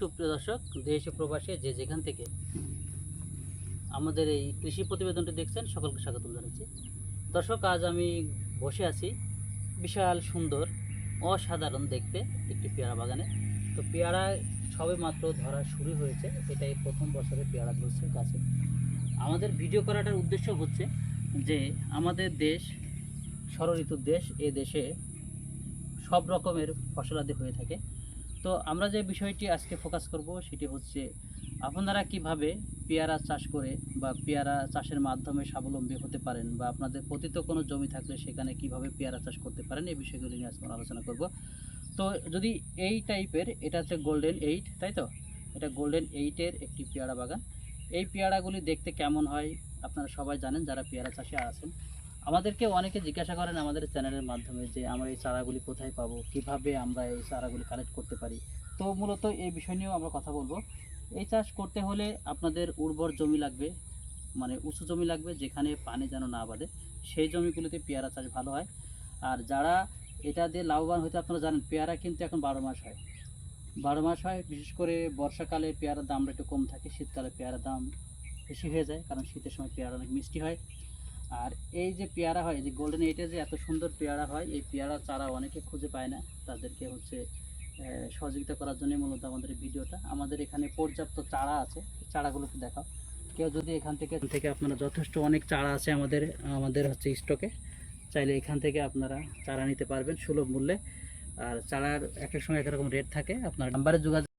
সুপ্রিয় দর্শক, দেশ প্রবাসে যে যেখান থেকে আমাদের এই কৃষি প্রতিবেদনটি দেখছেন, সকলকে স্বাগতম জানাচ্ছি। দর্শক, আজ আমি বসে আছি বিশাল সুন্দর, অসাধারণ দেখতে একটি পেয়ারা বাগানে। তো পেয়ারা সবে মাত্র ধরা শুরু হয়েছে, এটাই প্রথম বছরে পেয়ারা ধরছে গাছে। আমাদের ভিডিও করাটার উদ্দেশ্য হচ্ছে যে, আমাদের দেশ ষড়ঋতুর দেশ, এ দেশে সব রকমের ফসলাদি হয়ে থাকে। তো আমরা যে বিষয়টি আজকে ফোকাস করব সেটি হচ্ছে, আপনারা কীভাবে পেয়ারা চাষ করে বা পেয়ারা চাষের মাধ্যমে স্বাবলম্বী হতে পারেন বা আপনাদের পতিত কোনো জমি থাকলে সেখানে কীভাবে পেয়ারা চাষ করতে পারেন এই বিষয়গুলি নিয়ে আজকে আলোচনা করব। তো যদি এই টাইপের, এটা হচ্ছে গোল্ডেন এইট তাই তো? এটা গোল্ডেন এইটের একটি পেয়ারা বাগান। এই পেয়ারাগুলি দেখতে কেমন হয় আপনারা সবাই জানেন, যারা পেয়ারা চাষে আছেন। আমাদেরকে অনেকে জিজ্ঞাসা করেন আমাদের চ্যানেলের মাধ্যমে যে আমরা এই চারাগুলি কোথায় পাবো, কীভাবে আমরা এই চারাগুলি কালেক্ট করতে পারি। তো মূলত এই বিষয় নিয়েও আমরা কথা বলব। এই চাষ করতে হলে আপনাদের উর্বর জমি লাগবে মানে উঁচু জমি লাগবে যেখানে পানি যেন না বাঁধে। সেই জমিগুলোতে পেয়ারা চাষ ভালো হয়। আর যারা এটা দিয়ে লাভবান হতে আপনারা জানেন, পেয়ারা কিন্তু এখন বারো মাস হয়। বারো মাস হয়, বিশেষ করে বর্ষাকালে পেয়ারার দামটা একটু কম থাকে, শীতকালে পেয়ারার দাম বেশি হয়ে যায়, কারণ শীতের সময় পেয়ারা অনেক মিষ্টি হয়। আর এই যে পেয়ারা হয় যে গোল্ডেন এইটে যে এত সুন্দর পেয়ারা হয়, এই পেয়ারা চারা অনেকে খুঁজে পায় না। তাদেরকে হচ্ছে সহযোগিতা করার জন্য মূলত আমাদের ভিডিওটা। আমাদের এখানে পর্যাপ্ত চারা আছে চারাগুলোকে দেখাও। কেউ যদি এখান থেকে থেকে আপনারা যথেষ্ট অনেক চারা আছে আমাদের আমাদের হচ্ছে স্টকে চাইলে এখান থেকে আপনারা চারা নিতে পারবেন সুলভ মূল্যে। আর চারার এক এক সময় এক রকম রেট থাকে। আপনার নাম্বারে যোগাযোগ